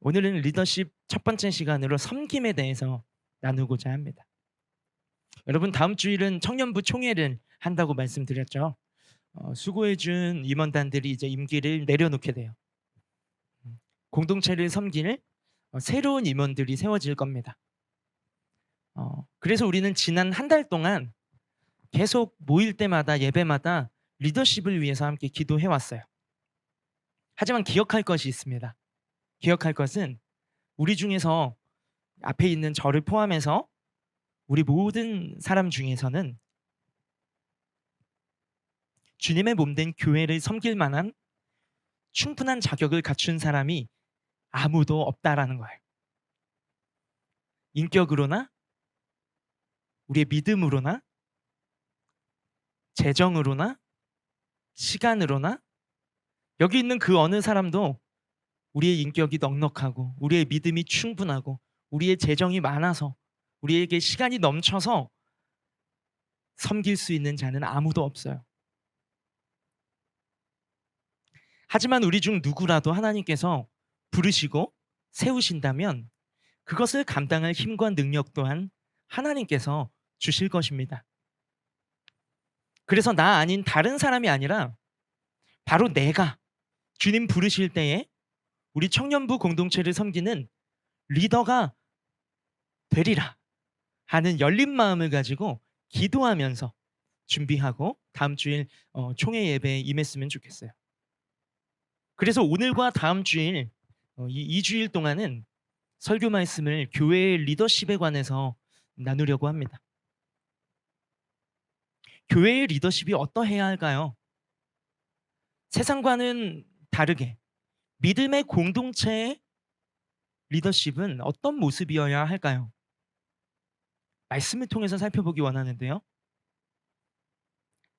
오늘은 리더십 첫 번째 시간으로 섬김에 대해서 나누고자 합니다. 여러분 다음 주일은 청년부 총회를 한다고 말씀드렸죠. 어, 수고해준 임원단들이 이제 임기를 내려놓게 돼요. 음, 공동체를 섬길 어, 새로운 임원들이 세워질 겁니다. 어, 그래서 우리는 지난 한 달 동안 계속 모일 때마다 예배마다 리더십을 위해서 함께 기도해 왔어요. 하지만 기억할 것이 있습니다. 기억할 것은 우리 중에서 앞에 있는 저를 포함해서 우리 모든 사람 중에서는 주님의 몸된 교회를 섬길 만한 충분한 자격을 갖춘 사람이 아무도 없다라는 거예요. 인격으로나 우리의 믿음으로나 재정으로나 시간으로나 여기 있는 그 어느 사람도 우리의 인격이 넉넉하고 우리의 믿음이 충분하고 우리의 재정이 많아서 우리에게 시간이 넘쳐서 섬길 수 있는 자는 아무도 없어요. 하지만 우리 중 누구라도 하나님께서 부르시고 세우신다면 그것을 감당할 힘과 능력 또한 하나님께서 주실 것입니다. 그래서 나 아닌 다른 사람이 아니라 바로 내가 주님 부르실 때에 우리 청년부 공동체를 섬기는 리더가 되리라 하는 열린 마음을 가지고 기도하면서 준비하고 다음 주일 어, 총회 예배에 임했으면 좋겠어요. 그래서 오늘과 다음 주일 어, 이 2주일 동안은 설교 말씀을 교회의 리더십에 관해서 나누려고 합니다. 교회의 리더십이 어떠해야 할까요? 세상과는 다르게 믿음의 공동체의 리더십은 어떤 모습이어야 할까요? 말씀을 통해서 살펴보기 원하는데요.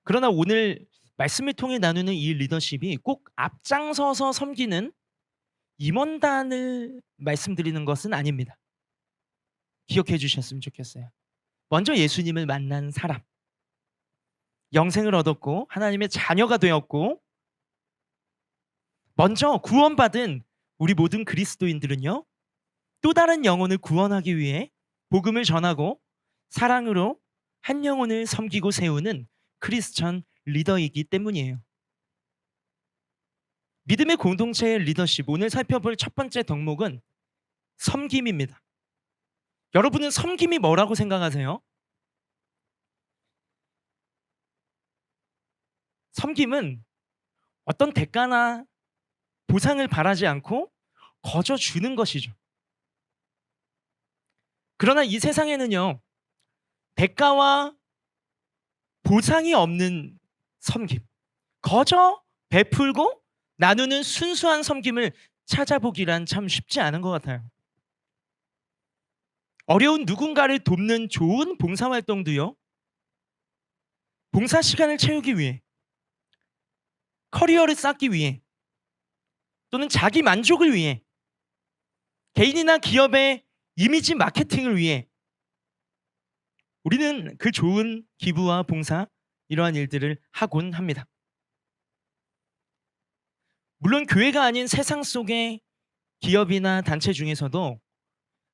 그러나 오늘 말씀을 통해 나누는 이 리더십이 꼭 앞장서서 섬기는 임원단을 말씀드리는 것은 아닙니다. 기억해 주셨으면 좋겠어요. 먼저 예수님을 만난 사람, 영생을 얻었고 하나님의 자녀가 되었고 먼저 구원받은 우리 모든 그리스도인들은요. 또 다른 영혼을 구원하기 위해 복음을 전하고 사랑으로 한 영혼을 섬기고 세우는 크리스천 리더이기 때문이에요. 믿음의 공동체의 리더십 오늘 살펴볼 첫 번째 덕목은 섬김입니다. 여러분은 섬김이 뭐라고 생각하세요? 섬김은 어떤 대가나 보상을 바라지 않고 거저 주는 것이죠. 그러나 이 세상에는요, 대가와 보상이 없는 섬김, 거저 베풀고 나누는 순수한 섬김을 찾아보기란 참 쉽지 않은 것 같아요. 어려운 누군가를 돕는 좋은 봉사활동도요, 봉사 시간을 채우기 위해, 커리어를 쌓기 위해, 또는 자기 만족을 위해, 개인이나 기업의 이미지 마케팅을 위해 우리는 그 좋은 기부와 봉사 이러한 일들을 하곤 합니다. 물론 교회가 아닌 세상 속의 기업이나 단체 중에서도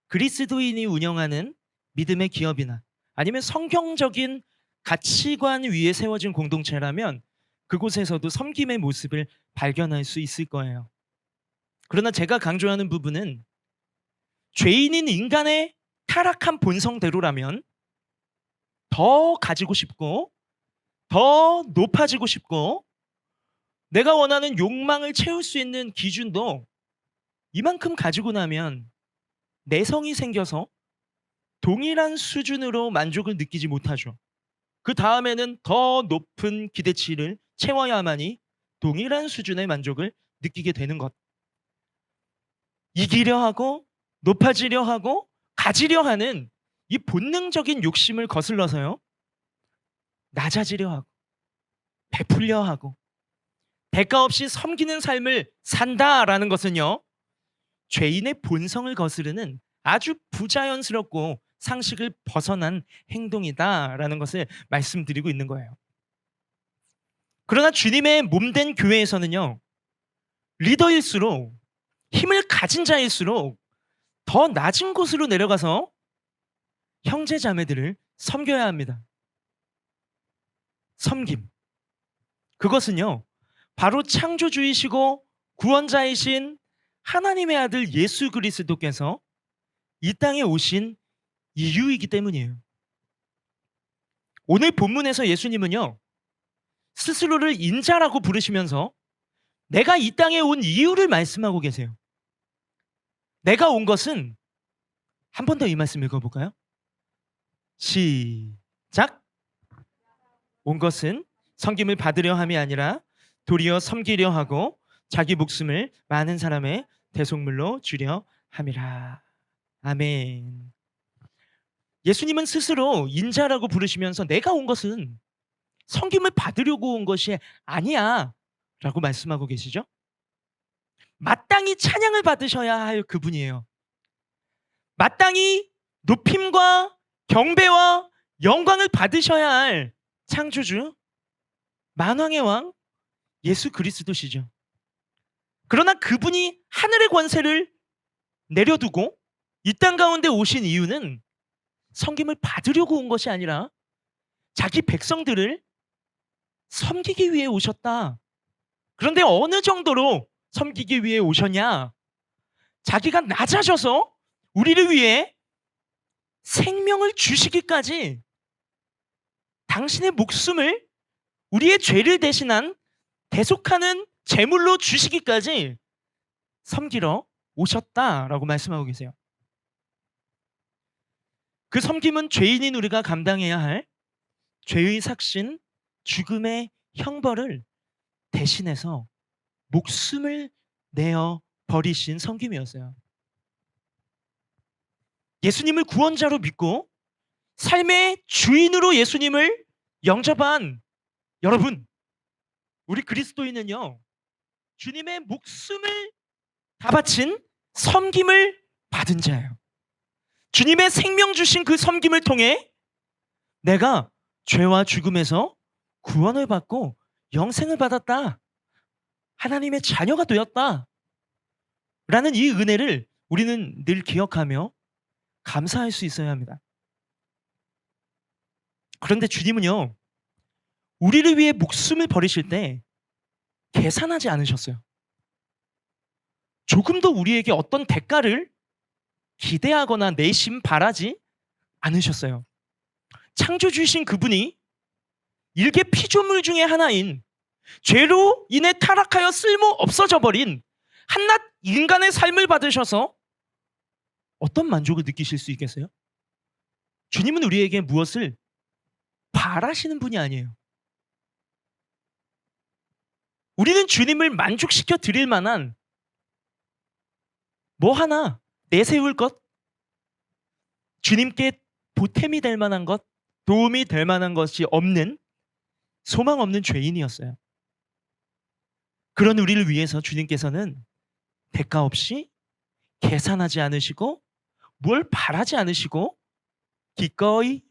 그리스도인이 운영하는 믿음의 기업이나 아니면 성경적인 가치관 위에 세워진 공동체라면 그곳에서도 섬김의 모습을 발견할 수 있을 거예요. 그러나 제가 강조하는 부분은 죄인인 인간의 타락한 본성대로라면 더 가지고 싶고 더 높아지고 싶고 내가 원하는 욕망을 채울 수 있는 기준도 이만큼 가지고 나면 내성이 생겨서 동일한 수준으로 만족을 느끼지 못하죠. 그 다음에는 더 높은 기대치를 채워야만이 동일한 수준의 만족을 느끼게 되는 것. 이기려 하고 높아지려 하고 가지려 하는 이 본능적인 욕심을 거슬러서요. 낮아지려 하고 베풀려 하고 대가 없이 섬기는 삶을 산다라는 것은요. 죄인의 본성을 거스르는 아주 부자연스럽고 상식을 벗어난 행동이다라는 것을 말씀드리고 있는 거예요. 그러나 주님의 몸된 교회에서는요. 리더일수록 힘을 가진 자일수록 더 낮은 곳으로 내려가서 형제 자매들을 섬겨야 합니다. 섬김. 그것은요. 바로 창조주이시고 구원자이신 하나님의 아들 예수 그리스도께서 이 땅에 오신 이유이기 때문이에요. 오늘 본문에서 예수님은요. 스스로를 인자라고 부르시면서 내가 이 땅에 온 이유를 말씀하고 계세요. 내가 온 것은 한 번 더 이 말씀 읽어볼까요? 시작. 온 것은 섬김을 받으려 함이 아니라 도리어 섬기려 하고 자기 목숨을 많은 사람의 대속물로 주려 함이라. 아멘. 예수님은 스스로 인자라고 부르시면서 내가 온 것은 섬김을 받으려고 온 것이 아니야. 라고 말씀하고 계시죠? 마땅히 찬양을 받으셔야 할 그분이에요. 마땅히 높임과 경배와 영광을 받으셔야 할 창조주, 만왕의 왕, 예수 그리스도시죠. 그러나 그분이 하늘의 권세를 내려두고 이 땅 가운데 오신 이유는 섬김을 받으려고 온 것이 아니라 자기 백성들을 섬기기 위해 오셨다. 그런데 어느 정도로 섬기기 위해 오셨냐? 자기가 낮아져서 우리를 위해 생명을 주시기까지 당신의 목숨을 우리의 죄를 대신한 대속하는 제물로 주시기까지 섬기러 오셨다라고 말씀하고 계세요. 그 섬김은 죄인인 우리가 감당해야 할 죄의 삭신, 죽음의 형벌을 대신해서 목숨을 내어 버리신 섬김이었어요. 예수님을 구원자로 믿고 삶의 주인으로 예수님을 영접한 여러분, 우리 그리스도인은요, 주님의 목숨을 다 바친 섬김을 받은 자예요. 주님의 생명 주신 그 섬김을 통해 내가 죄와 죽음에서 구원을 받고 영생을 받았다. 하나님의 자녀가 되었다. 라는 이 은혜를 우리는 늘 기억하며 감사할 수 있어야 합니다. 그런데 주님은요, 우리를 위해 목숨을 버리실 때 계산하지 않으셨어요. 조금 더 우리에게 어떤 대가를 기대하거나 내심 바라지 않으셨어요. 창조주이신 그분이 일개 피조물 중에 하나인 죄로 인해 타락하여 쓸모 없어져 버린 한낱 인간의 삶을 받으셔서 어떤 만족을 느끼실 수 있겠어요? 주님은 우리에게 무엇을 바라시는 분이 아니에요. 우리는 주님을 만족시켜 드릴 만한 뭐 하나 내세울 것, 주님께 보탬이 될 만한 것, 도움이 될 만한 것이 없는 소망 없는 죄인이었어요. 그런 우리를 위해서 주님께서는 대가 없이 계산하지 않으시고 뭘 바라지 않으시고 기꺼이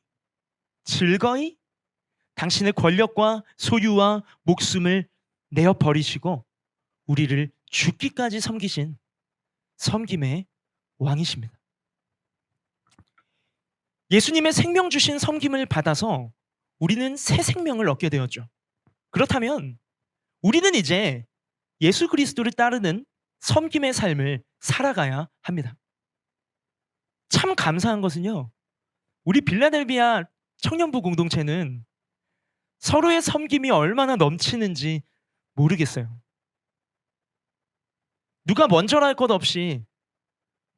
즐거이 당신의 권력과 소유와 목숨을 내어 버리시고 우리를 죽기까지 섬기신 섬김의 왕이십니다. 예수님의 생명 주신 섬김을 받아서 우리는 새 생명을 얻게 되었죠. 그렇다면 우리는 이제 예수 그리스도를 따르는 섬김의 삶을 살아가야 합니다. 참 감사한 것은요. 우리 빌라델비아 청년부 공동체는 서로의 섬김이 얼마나 넘치는지 모르겠어요. 누가 먼저랄 것 없이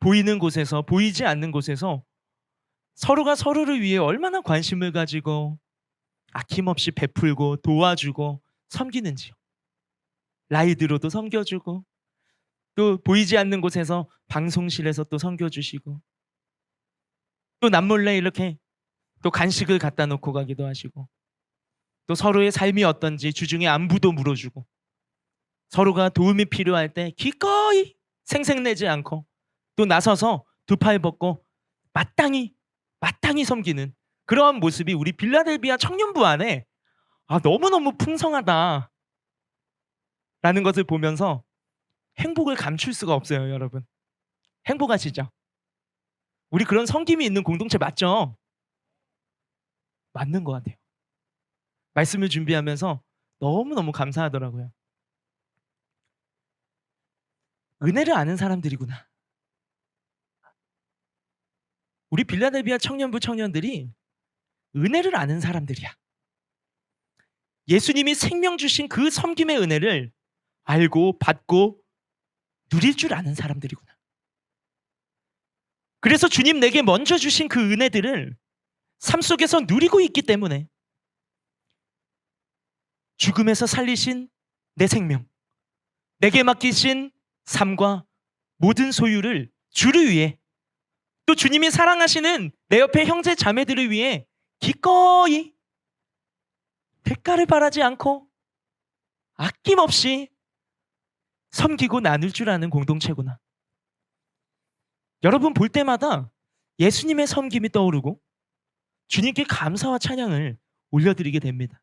보이는 곳에서 보이지 않는 곳에서 서로가 서로를 위해 얼마나 관심을 가지고 아낌없이 베풀고 도와주고 섬기는지요. 라이드로도 섬겨주고 또 보이지 않는 곳에서 방송실에서 또 섬겨주시고 또 남몰래 이렇게 또 간식을 갖다 놓고 가기도 하시고 또 서로의 삶이 어떤지 주중에 안부도 물어주고 서로가 도움이 필요할 때 기꺼이 생색내지 않고 또 나서서 두 팔 벗고 마땅히 마땅히 섬기는 그러한 모습이 우리 빌라델비아 청년부 안에 아 너무너무 풍성하다 라는 것을 보면서 행복을 감출 수가 없어요, 여러분. 행복하시죠? 우리 그런 섬김이 있는 공동체 맞죠? 맞는 것 같아요. 말씀을 준비하면서 너무너무 감사하더라고요. 은혜를 아는 사람들이구나. 우리 빌라델비아 청년부 청년들이 은혜를 아는 사람들이야. 예수님이 생명 주신 그 섬김의 은혜를 알고 받고 누릴 줄 아는 사람들이구나. 그래서 주님 내게 먼저 주신 그 은혜들을 삶 속에서 누리고 있기 때문에 죽음에서 살리신 내 생명, 내게 맡기신 삶과 모든 소유를 주를 위해 또 주님이 사랑하시는 내 옆에 형제 자매들을 위해 기꺼이 대가를 바라지 않고 아낌없이 섬기고 나눌 줄 아는 공동체구나. 여러분 볼 때마다 예수님의 섬김이 떠오르고 주님께 감사와 찬양을 올려드리게 됩니다.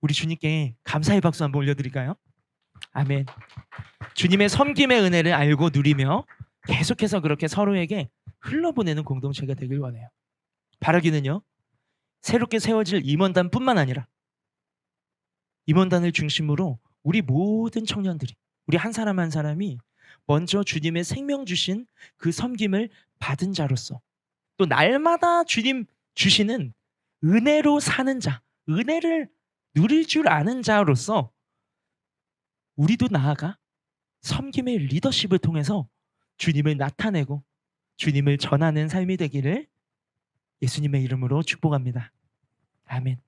우리 주님께 감사의 박수 한번 올려드릴까요? 아멘. 주님의 섬김의 은혜를 알고 누리며 계속해서 그렇게 서로에게 흘러보내는 공동체가 되길 원해요. 바라기는요. 새롭게 세워질 임원단뿐만 아니라 임원단을 중심으로 우리 모든 청년들이 우리 한 사람 한 사람이 먼저 주님의 생명 주신 그 섬김을 받은 자로서 또 날마다 주님 주시는 은혜로 사는 자, 은혜를 누릴 줄 아는 자로서 우리도 나아가 섬김의 리더십을 통해서 주님을 나타내고 주님을 전하는 삶이 되기를 예수님의 이름으로 축복합니다. 아멘.